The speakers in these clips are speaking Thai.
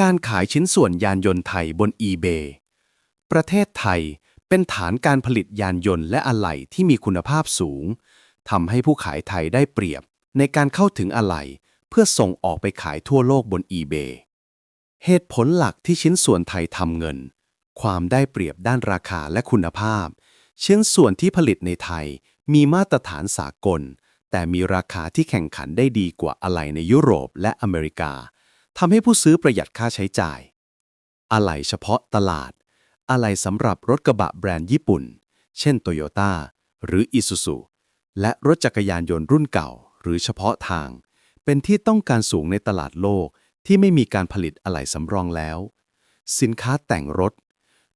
การขายชิ้นส่วนยานยนต์ไทยบน eBay ประเทศไทยเป็นฐานการผลิตยานยนต์และอะไหล่ที่มีคุณภาพสูงทำให้ผู้ขายไทยได้เปรียบในการเข้าถึงอะไหล่เพื่อส่งออกไปขายทั่วโลกบน eBay เหตุผลหลักที่ชิ้นส่วนไทยทำเงิน ความได้เปรียบด้านราคาและคุณภาพ ชิ้นส่วนที่ผลิตในไทยมีมาตรฐานสากล แต่มีราคาที่แข่งขันได้ดีกว่าอะไหล่ในยุโรปและอเมริกา ทำให้ผู้ซื้อประหยัดค่าใช้จ่าย อะไหล่เฉพาะตลาด อะไหล่สำหรับรถกระบะแบรนด์ญี่ปุ่น เช่นโตโยต้าหรืออิซูซุและรถจักรยานยนต์รุ่นเก่า หรือเฉพาะทาง เป็นที่ต้องการสูงในตลาดโลกที่ไม่มีการผลิตอะไหล่สำรองแล้ว สินค้าแต่งรถ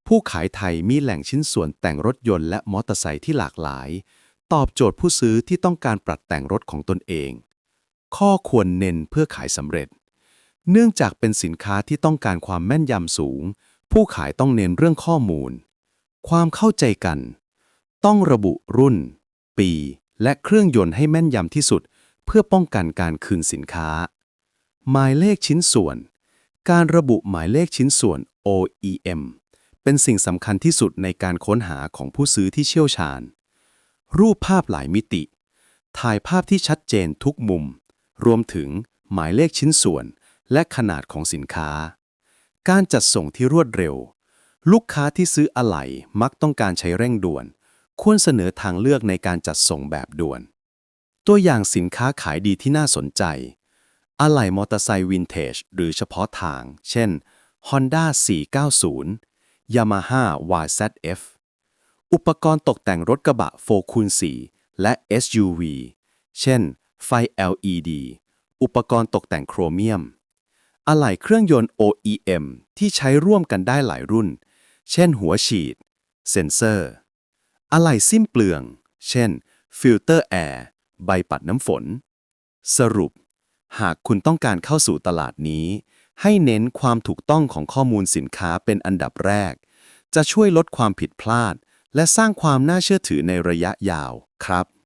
ผู้ขายไทยมีแหล่งชิ้นส่วนแต่งรถยนต์และมอเตอร์ไซค์ที่หลากหลาย ตอบโจทย์ผู้ซื้อที่ต้องการปรับแต่งรถของตนเอง ข้อควรเน้นเพื่อขายสำเร็จ เนื่องจากเป็นสินค้าที่ต้องการความแม่นยำสูง ผู้ขายต้องเน้นเรื่องข้อมูล ความเข้าใจกัน ต้องระบุรุ่น ปี และเครื่องยนต์ให้แม่นยำที่สุด เพื่อป้องกันการคืนสินค้า หมายเลขชิ้นส่วน การระบุหมายเลขชิ้นส่วน OEM เป็นสิ่งสำคัญที่สุดในการค้นหาของผู้ซื้อที่เชี่ยวชาญ รูปภาพหลายมิติ ถ่ายภาพที่ชัดเจนทุกมุม รวมถึงหมายเลขชิ้นส่วน และขนาดของสินค้า การจัดส่งที่รวดเร็ว ลูกค้าที่ซื้ออะไหล่มักต้องการใช้เร่งด่วน ควรเสนอทางเลือกในการจัดส่งแบบด่วน ตัวอย่างสินค้าขายดีที่น่าสนใจ อะไหล่มอเตอร์ไซค์วินเทจหรือเฉพาะทาง เช่น Honda 490 Yamaha YZF อุปกรณ์ตกแต่งรถกระบะ 4x4 และ SUV เช่น ไฟ LED อุปกรณ์ตกแต่งโครเมียม อะไหล่เครื่องยนต์ OEM ที่ใช้ร่วมกันได้หลายรุ่น เช่นหัวฉีด เซนเซอร์ อะไหล่สิ้นเปลือง เช่น ฟิลเตอร์แอร์ ใบปัดน้ำฝน สรุป หากคุณต้องการเข้าสู่ตลาดนี้ ให้เน้นความถูกต้องของข้อมูลสินค้าเป็นอันดับแรก จะช่วยลดความผิดพลาด และสร้างความน่าเชื่อถือในระยะยาวครับ